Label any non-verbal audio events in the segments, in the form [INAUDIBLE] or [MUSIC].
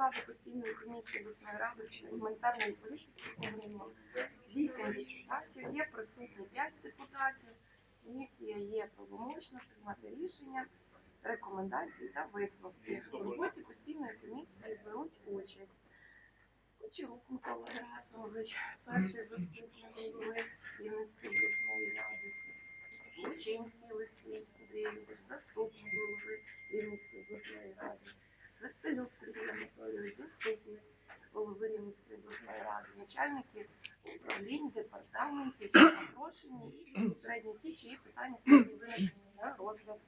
складу постійної комісії обласної ради з гуманітарної політики 8 депутатів, є присутні 5 депутатів. Комісія є правомочна приймати рішення, рекомендації та висновки. В роботі постійної комісії беруть участь. Кучерук Микола Герасимович, перший заступник голови Рівненської обласної ради. Лучинський Олексій Андрійович, заступник голови Рівненської обласної ради, Свистелюк Сергій Анатолійович, заступник голови Рівненської обласної ради, начальники управлінь, департаментів, запрошені і безпосередньо ті, чиї питання сьогодні винесені на розгляд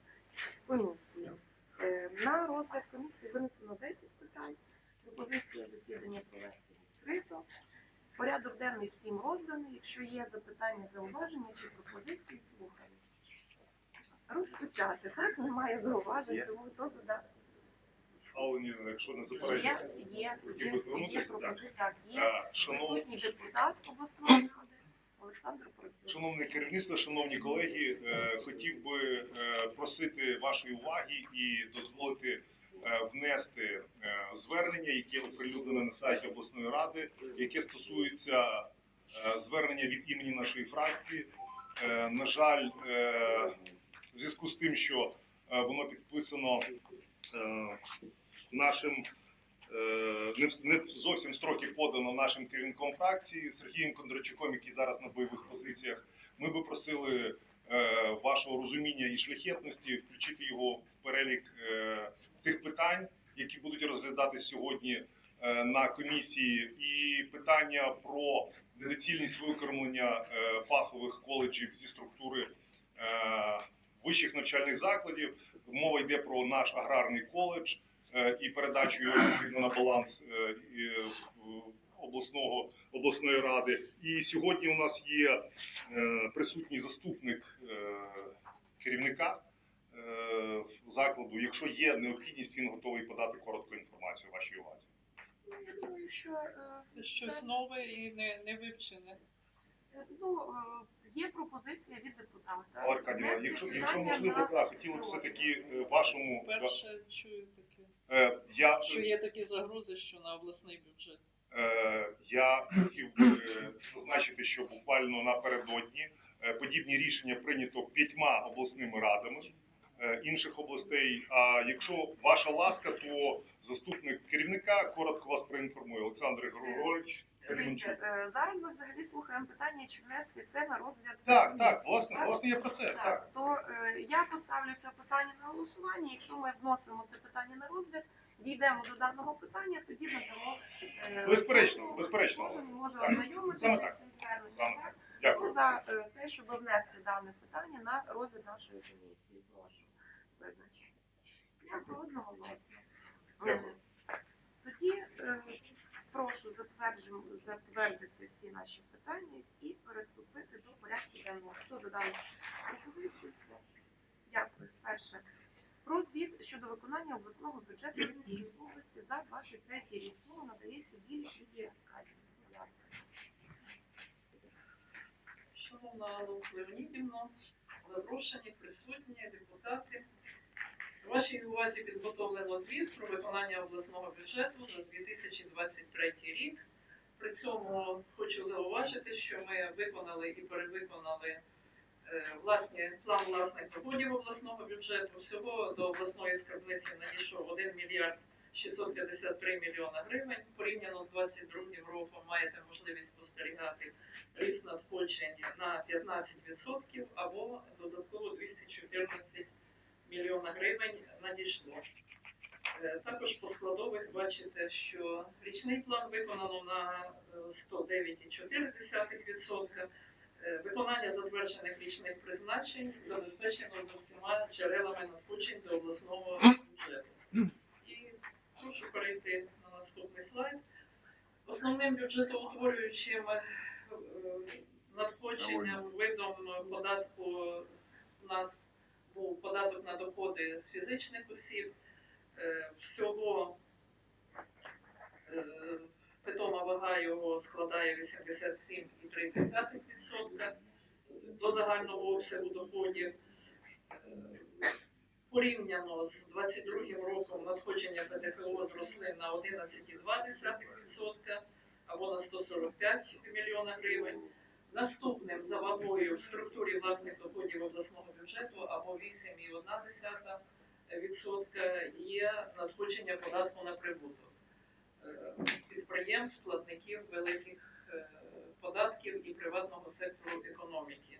комісії. Е, На розгляд комісії винесено 10 питань. Пропозиція засідання провести відкрито. Порядок денний всім розданий. Якщо є запитання, зауваження чи пропозиції, слухаю. Розпочати, так? Немає зауважень, тому хто задав. Ставлені, якщо не Є, заперечуєте. є, є, є звернутися, пропозиція. Є Е, присутній депутат обласної ради Олександр Процюк. шановне керівництво, шановні колеги, е, хотів би е, просити вашої уваги і дозволити внести звернення, яке оприлюднене на сайті обласної ради, яке стосується звернення від імені нашої фракції. На жаль, в зв'язку з тим, що воно підписано нашим е, не не зовсім строки подано нашим керівником фракції Сергієм Кондрачуком, який зараз на бойових позиціях. Ми би просили е, вашого розуміння і шляхетності включити його в перелік е, цих питань, які будуть розглядатись сьогодні на комісії, і питання про недоцільність викормлення фахових коледжів зі структури вищих навчальних закладів. Мова йде про наш аграрний коледж і передачу його відповідно на баланс е, е, обласного обласної ради. І сьогодні у нас є е, присутній заступник е, керівника е, закладу. Якщо є необхідність, він готовий подати коротку інформацію вашій увазі. Я думаю, що е, Це щось нове і не, не вивчене. Е, Ну, е, є пропозиція від депутата. Але Аркадій, якщо, якщо можливо, на так, хотіли б все-таки е, вашому Перше чую таке, е, я що є такі загрози, що на обласний бюджет. Е, Я хотів би е, зазначити, що буквально напередодні е, подібні рішення прийнято п'ятьма обласними радами е, інших областей. А якщо ваша ласка, то заступник керівника коротко вас проінформує Олександр Григорович Дивіться, е, зараз ми взагалі слухаємо питання, чи внести це на розгляд. Так, так, власне, так? власне, я про це. Так. Так, то е, я поставлю це питання на голосування. Якщо ми вносимо це питання на розгляд, дійдемо до даного питання, тоді надамо е, Безперечно, слово. безперечно. Кожен може ознайомитися з цим зверненням. Дякую. Хто за е, те, щоб внести дане питання на розгляд нашої комісії? Прошу визначитися. Дякую одноголосно. Дякую. Е, Тоді е, прошу затвердити всі наші питання і переступити до порядку денного. Хто задає пропозицію? Дякую. Перше. Про звіт щодо виконання обласного бюджету Рівненської області за 23 рік. Слово надається Білі Лідії Аркадівні. Будь ласка. Шановна Алла Леонідівна, запрошені, присутні, депутати. Вашій увазі підготовлено звіт про виконання обласного бюджету за 2023 рік. При цьому хочу зауважити, що ми виконали і перевиконали е, власні план власних доходів обласного бюджету. Всього до обласної скарбниці надійшов 1 мільярд 653 мільйона гривень. Порівняно з 2022 роком маєте можливість спостерігати ріст надходжень на 15% або додатково 214 мільйона гривень надійшло. Е, Також по складових бачите, що річний план виконано на е, 109,4%. Е, Виконання затверджених річних призначень забезпечено за всіма джерелами надходжень до обласного бюджету. І прошу перейти на наступний слайд. Основним бюджетоутворюючим е, надходженням видом податку з- нас був податок на доходи з фізичних осіб. Е, Всього е, питома вага його складає 87,3% до загального обсягу доходів. Е, Порівняно з 22 роком надходження ПДФО зросли на 11,2% або на 145 мільйона гривень. Наступним за вагою в структурі власних доходів обласного бюджету або 8,1% є надходження податку на прибуток е, підприємств, платників великих е, податків і приватного сектору економіки.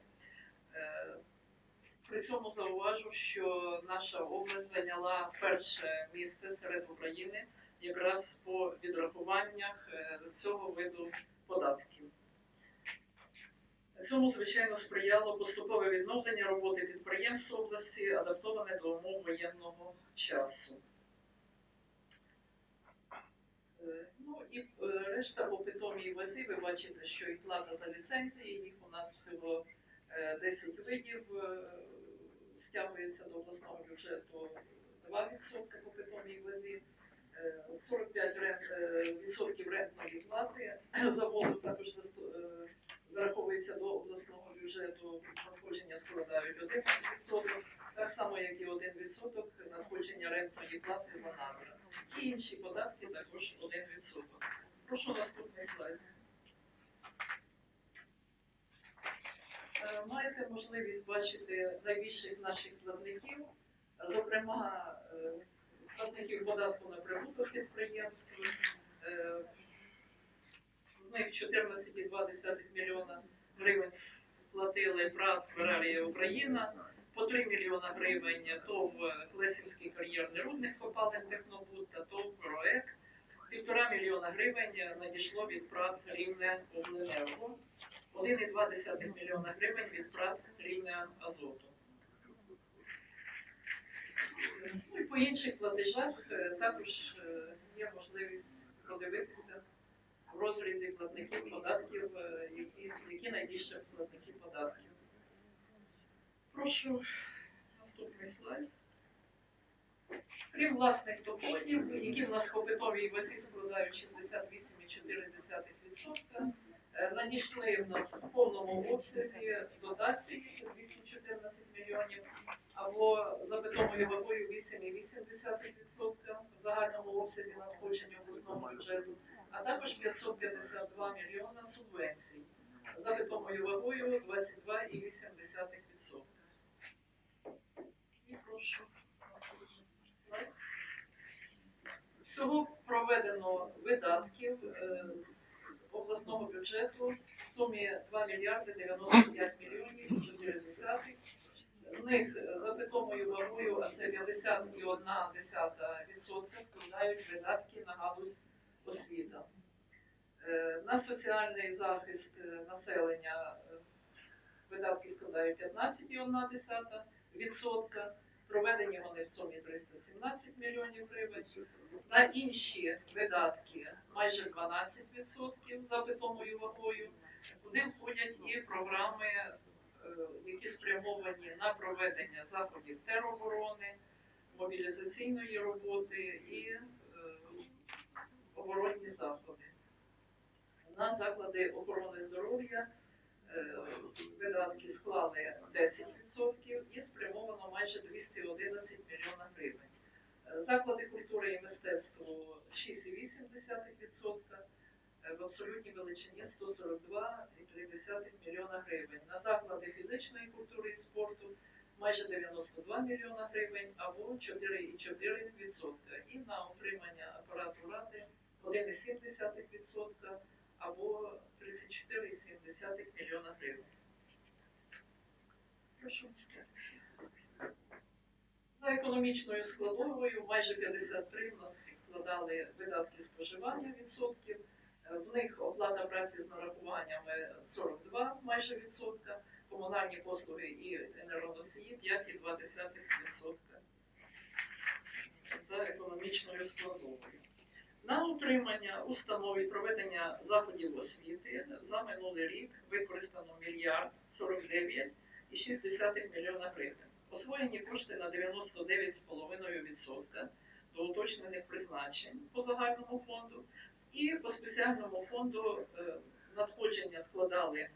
Е, При цьому зауважу, що наша область зайняла перше місце серед України якраз по відрахуваннях цього виду податків. Цьому, звичайно, сприяло поступове відновлення роботи підприємств області, адаптоване до умов воєнного часу. Е, Ну і е, решта по питомій вазі, ви бачите, що і плата за ліцензії, їх у нас всього е, 10 видів, е, стягується до обласного бюджету 2% по питомій вазі. Е, 45 рент, відсотків рентної плати [COUGHS] за воду також е, зараховується до обласного бюджету, надходження складають 11%, так само як і 1% надходження рентної плати за надра. І інші податки також 1%. Прошу наступний слайд. Е, Маєте можливість бачити найбільших наших платників, зокрема е, платників податку на прибуток підприємств. З них 14,2 мільйона гривень сплатили ПРАТ Феррарія Україна, по 3 мільйона гривень ТОВ Лесівський кар'єрний рудних копалин Технобуд та ТОВ ПРОЕК. Півтора мільйона гривень надійшло від ПРАТ Рівне Обленерго, 1,2 мільйона гривень від ПРАТ Рівне Азоту. Ну і по інших платежах е, також е, є можливість продивитися в розрізі платників податків, е, які, які найбільше платники податків. Прошу наступний слайд. Крім власних доходів, які в нас по питовій вазі складають 68,4%, е, надійшли в нас в повному обсязі дотації, це 214 мільйонів, або за питомою вагою 8,8% в загальному обсязі надходження обласного бюджету, а також 552 мільйона субвенцій за питомою вагою 22,8%. І прошу слайд. Всього проведено видатків е, з обласного бюджету в сумі 2 мільярди 95 мільйонів 4 десятих. З них е, за питомою вагою, а це 51,1% складають видатки на галузь освіта. Е, На соціальний захист е, населення е, видатки складають 15,1%. Проведені вони в сумі 317 мільйонів гривень. На інші видатки майже 12% за питомою вагою, куди входять і програми, які спрямовані на проведення заходів тероборони, мобілізаційної роботи і оборонні заходи. На заклади охорони здоров'я е, видатки склали 10% і спрямовано майже 211 мільйона гривень. Е, Заклади культури і мистецтва 6,8%, е, в абсолютній величині 142,3 мільйона гривень. На заклади фізичної культури і спорту майже 92 мільйона гривень або 4,4%. І на утримання апарату ради 1,7% або 34,7 мільйона гривень. Прошу наступне. За економічною складовою майже 53 у нас складали видатки споживання відсотків. В них оплата праці з нарахуваннями 42 майже відсотка, комунальні послуги і енергоносії 5,2 за економічною складовою. На утримання установ і проведення заходів освіти за минулий рік використано мільярд 49,6 мільйона гривень. Освоєні кошти на 99,5% до уточнених призначень по загальному фонду. І по спеціальному фонду е, надходження складали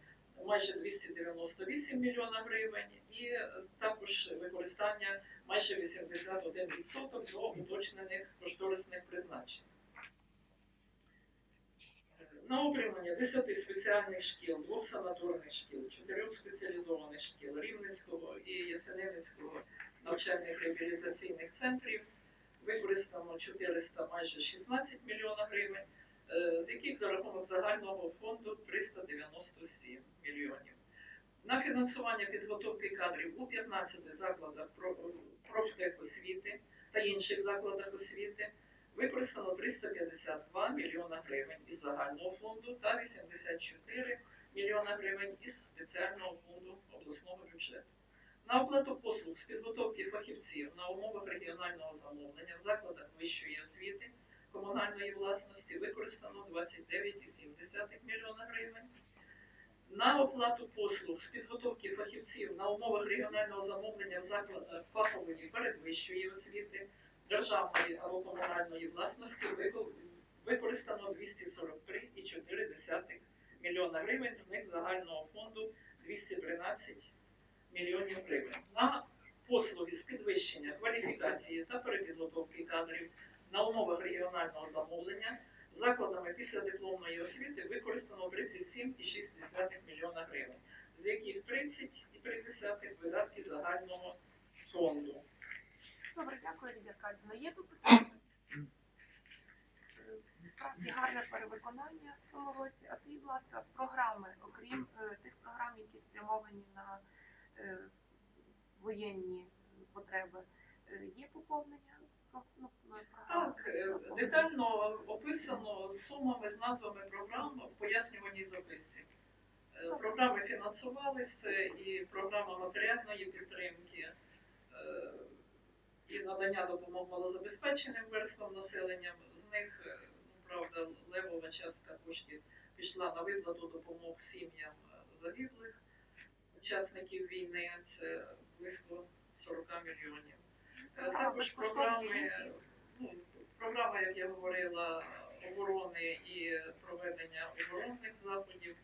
майже 298 мільйона гривень, і е, також використання майже 81% до уточнених кошторисних призначень. На утримання 10 спеціальних шкіл, двох санаторних шкіл, чотирьох спеціалізованих шкіл Рівненського і Ясенинницького навчальних реабілітаційних центрів використано 400 майже 16 мільйона гривень, е, з яких за рахунок загального фонду 397 мільйонів. На фінансування підготовки кадрів у 15 закладах про- профтехосвіти та інших закладах освіти використано 352 мільйона гривень із загального фонду та 84 мільйона гривень із спеціального фонду обласного бюджету. На оплату послуг з підготовки фахівців на умовах регіонального замовлення в закладах вищої освіти комунальної власності використано 29,7 мільйона гривень. На оплату послуг з підготовки фахівців на умовах регіонального замовлення в закладах фахової передвищої освіти державної або комунальної власності вико- використано 243,4 мільйона гривень, з них загального фонду 213 мільйонів гривень. На послуги з підвищення кваліфікації та перепідготовки кадрів на умовах регіонального замовлення закладами післядипломної освіти використано 37,6 мільйона гривень, з яких 30,3 видатки загального фонду. Добре, дякую, Лідія Аркадівна. Є запитання? Справді гарне перевиконання в цьому році. А скажіть, будь ласка, програми, окрім е, тих програм, які спрямовані на е, воєнні потреби, е, є поповнення ну, е. Так, е, детально описано сумами з назвами програм в пояснюваній записці. Програми фінансувались, це і програма матеріальної підтримки, і надання допомог малозабезпеченим верствам населення. З них, е, ну, правда, левова частка коштів пішла на виплату допомог сім'ям е, загиблих учасників війни. Це близько 40 мільйонів. Е, Також програми, ну, програма, як я говорила, оборони і проведення оборонних заходів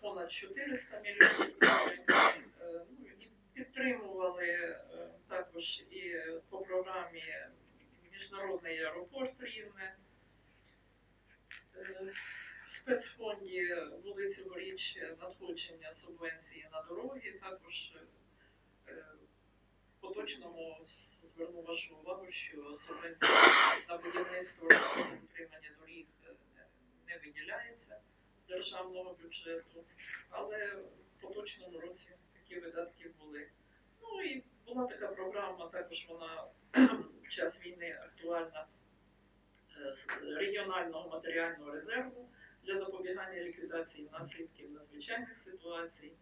понад 400 мільйонів гривень. Підтримували е, також і по програмі Міжнародний аеропорт Рівне. Е, В спецфонді були цьогоріч надходження субвенції на дороги, також е, поточному зверну вашу увагу, що субвенція на будівництво утримання доріг не виділяється з державного бюджету, але в поточному році такі видатки були. Ну і була така програма, також вона в час війни актуальна е, з регіонального матеріального резерву для запобігання ліквідації наслідків надзвичайних ситуацій,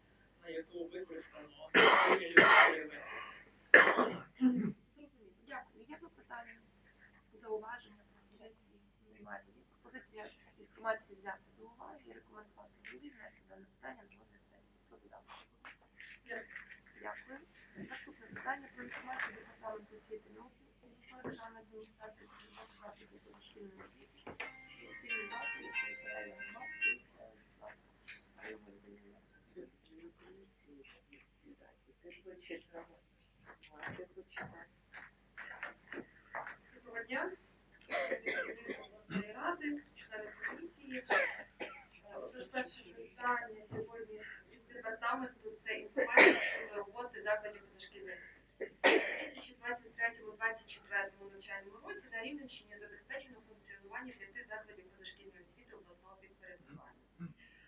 на яку використано 3 мільйони гривень. Дякую. Є запитання, зауваження, пропозиції? Пропозиція інформацію взяти до уваги і рекомендувати голові внести дане питання розгляд сесії. Хто задав пропозицію? Дякую. Наступне питання про інформацію департаменту освіти науки обласної державної адміністрації роботу закладів позашкільної освіти. і Спільні власності територіальної громад, сіл, селищ, будь ласка, Доброго дня. Ради, члени комісії. Тож перше питання сьогодні департаменту це інформація щодо роботи закладів позашкільних. У 2023-2024 навчальному році на Рівненщині забезпечено функціонування п'яти закладів позашкільної освіти обласного підпорядкування.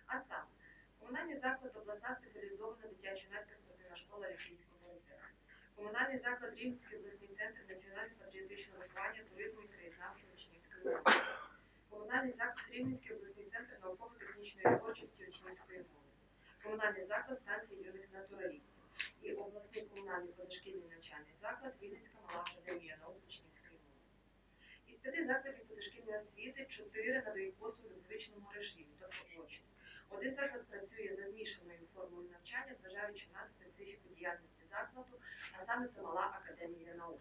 А саме, комунальний заклад обласна спеціалізована дитячо-юнацька спортивна школа Олімпійського озера. Комунальний заклад Рівненський обласний центр національно-патріотичного виховання, туризму і краєзнавства учнівської мови. Комунальний заклад Рівненський обласний центр науково-технічної творчості учнівської. Комунальний заклад станції юних натуралістів. І обласний комунальний позашкільний навчальний заклад Рівненська мала академія наук учнівської мови. Із п'яти закладів позашкільної освіти чотири надають послуги в звичному режимі, тобто очно. Один заклад працює за змішаною формою навчання, зважаючи на специфіку діяльності закладу, а саме це мала академія наук.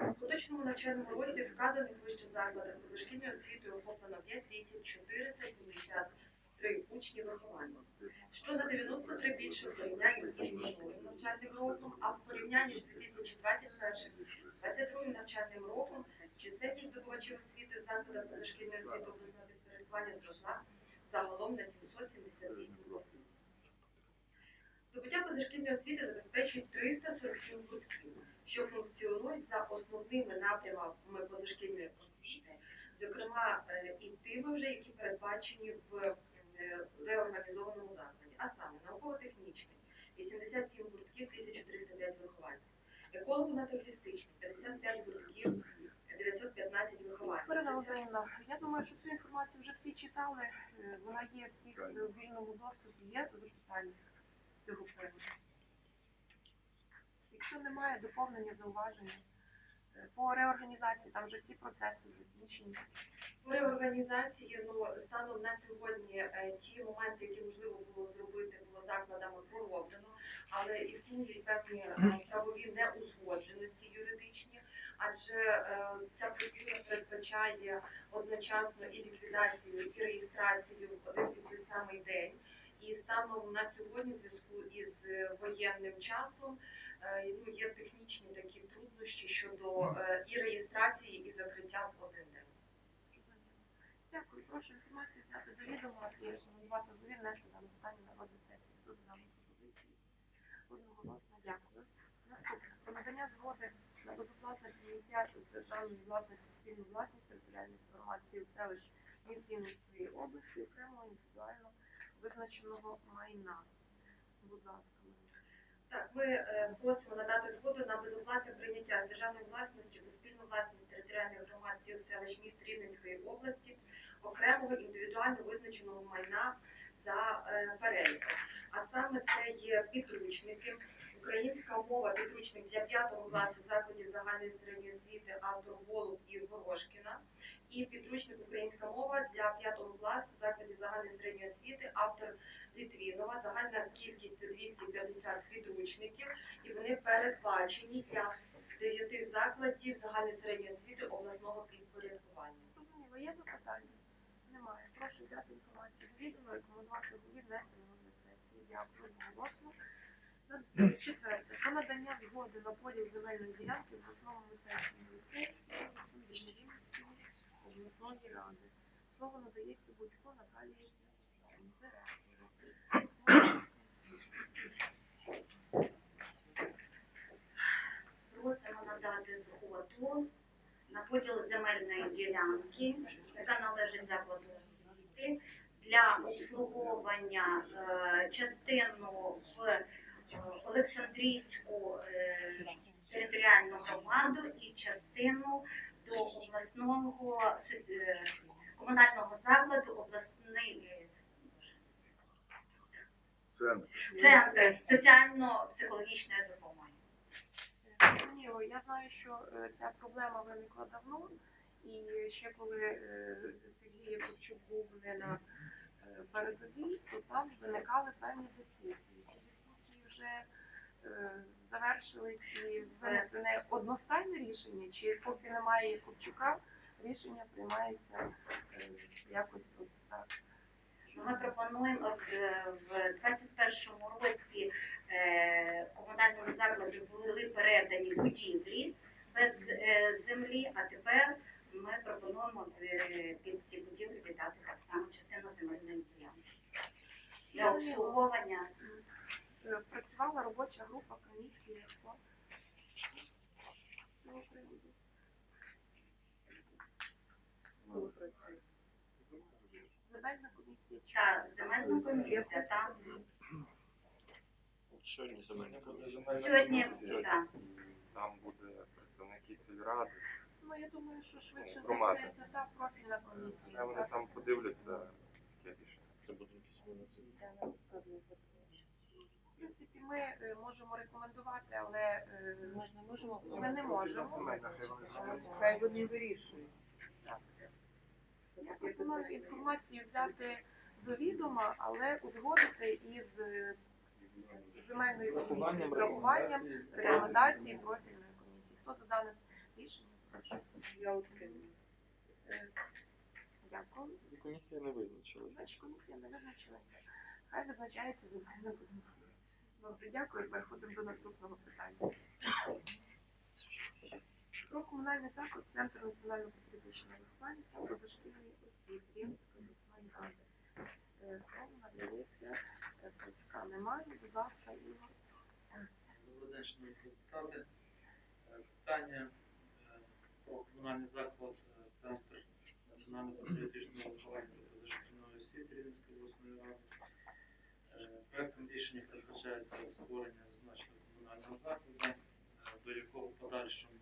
В поточному навчальному році вказаних вище закладах позашкільної освіти охоплено 5470 93 учні вихованці, що на 93 більше в порівнянні із минулим навчальним роком, а в порівнянні з 2021-2022 навчальним роком чисельність здобувачів освіти в позашкільної освіти обласного підпорядкування зросла загалом на 778 осіб. Здобуття позашкільної освіти забезпечують 347 гуртків, що функціонують за основними напрямами позашкільної освіти, зокрема е, і тими вже, які передбачені в реорганізованому закладі, а саме науково-технічний 87 гуртків, 1305 вихованців, еколого-натуралістичний 55 гуртків, 915 вихованців. Ірина Володимирівна, я думаю, що цю інформацію вже всі читали. Е, Вона є всіх е, в вільному доступі. Є запитання з цього приводу? Якщо немає доповнення зауваження е, по реорганізації, там вже всі процеси закінчені. По реорганізації ну, станом на сьогодні е, ті моменти, які можливо було зробити, було закладами пророблено, але існують певні е, правові неузгодженості юридичні, адже е, ця процедура передбачає одночасно і ліквідацію, і реєстрацію в один той самий день. І станом на сьогодні, в зв'язку із воєнним часом, ну, є технічні такі труднощі щодо е, і реєстрації, і закриття в один день. Дякую. Прошу інформацію взяти до відома і рекомендувати довір внести дане питання на розгляд сесії. Хто за дану пропозицію? Одноголосно дякую. Наступне. Про надання згоди на безоплатне прийняття з державної власності спільну власність територіальних інформації селищ міст Рівненської області окремо індивідуально визначеного майна. Будь ласка. Так, ми е, просимо надати згоду на безоплатне прийняття державної власності у спільну власність територіальних громад сіл селищ міст Рівненської області окремого індивідуально визначеного майна за е, переліком. А саме це є підручники, українська мова, підручник для 5 класу закладів загальної середньої освіти автор Голуб і Горошкіна, і підручник українська мова для 5 класу закладів загальної середньої освіти автор Літвінова. Загальна кількість це 250 підручників, і вони передбачені для дев'яти закладів загальної середньої освіти обласного підпорядкування. Зрозуміло, є запитання? Немає. Прошу взяти інформацію до відома, рекомендувати довір внести на сесії. Дякую одноголосно. На- Четверте. Про надання згоди на поділ земельної ділянки в обласному мистецькому ліцеї обласної ради. Слово надається Будько Наталії директору. Просимо надати згоду на поділ земельної ділянки, яка належить закладу освіти, для обслуговування е, частину в е, Олександрійську е, територіальну громаду і частину до обласного е, комунального закладу обласний е, Центр. центр соціально-психологічної допомоги. Зрозуміло. Я знаю, що е, ця проблема виникла давно, і ще коли Сергій Якубчук був не на передовій, то там виникали певні дискусії. Ці дискусії вже завершились і винесене одностайне рішення, чи поки немає Якубчука, рішення приймається е, якось от так. Ми пропонуємо от, е, в 2021 році е, комунальному закладу були передані будівлі без е, землі, а тепер ми пропонуємо е, під ці будівлі віддати так само частину земельної ділянки для обслуговування. Е, Працювала робоча група комісії по цього приводу. Земельна комісія чи Та земельна комісія там Сьогодні земельна комісія. сьогодні да, Там буде представники сільради. ну я думаю, що швидше за Громада. все це та профільна комісія. Вони так? там подивляться, яке рішення. Це буде В принципі, ми е, можемо рекомендувати, але е, ми не можемо. Хай вони вирішують. Так. Я пропоную інформацію взяти до відома, але узгодити із е, земельною комісією з врахуванням рекомендацій профільної комісії. Хто за дане рішення? Прошу. Я утримую. Е, Дякую. Комісія не визначилася. Значить, комісія не визначилася. Хай визначається земельна комісія. Добре, дякую. Переходимо до наступного питання. Про комунальний заклад Центр національно-патріотичного виховання та позашкільної освіти Рівненської обласної ради. Слово надається е, немає, будь ласка, Ігор. Добрий день, депутати. Питання про комунальний заклад Центр національно-патріотичного виховання та позашкільної освіти Рівненської обласної ради. Е, Проектом рішення передбачається створення зазначеного комунального закладу, е, до якого в подальшому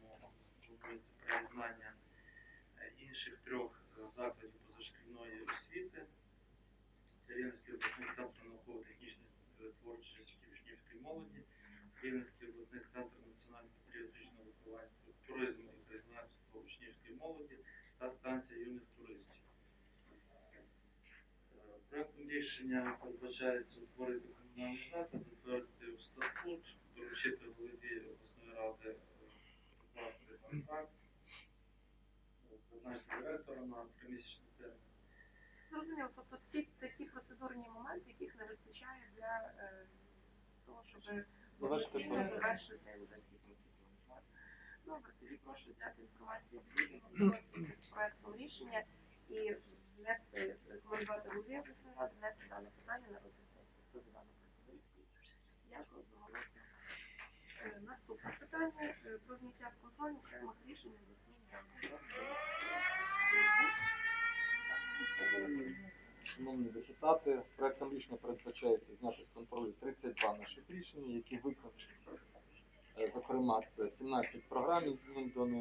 планується приєднання е, інших трьох е, закладів позашкільної освіти. Це Рівненський обласний центр науково-технічної творчості учнівської молоді, Рівненський обласний центр національно-патріотичного виховання, туризму і краєзнавства учнівської молоді та станція юних туристів. Проектом рішення передбачається утворити заклад, затвердити статут, доручити голові обласної ради е, контракт, е, призначити директора на тримісячний термін. Зрозуміло, тобто ті, це ті процедурні моменти, яких не вистачає для е, того, щоб Завершити офіційно завершити вже ці процедури. Так. Добре, тоді прошу взяти інформацію від відомо, [CLEARS THROAT] з проектом рішення і внести, рекомендувати голові обласної ради, внести дане питання на розгляд сесії. Хто за пропозицію? Дякую, одноголосно. Е, Наступне питання е, про зняття з контролю окремих рішень обласної. Шановні депутати, проектом рішення передбачається зняти з контролю 32 наших рішення, які виконали. Е, Зокрема, це 17 програм змін до них,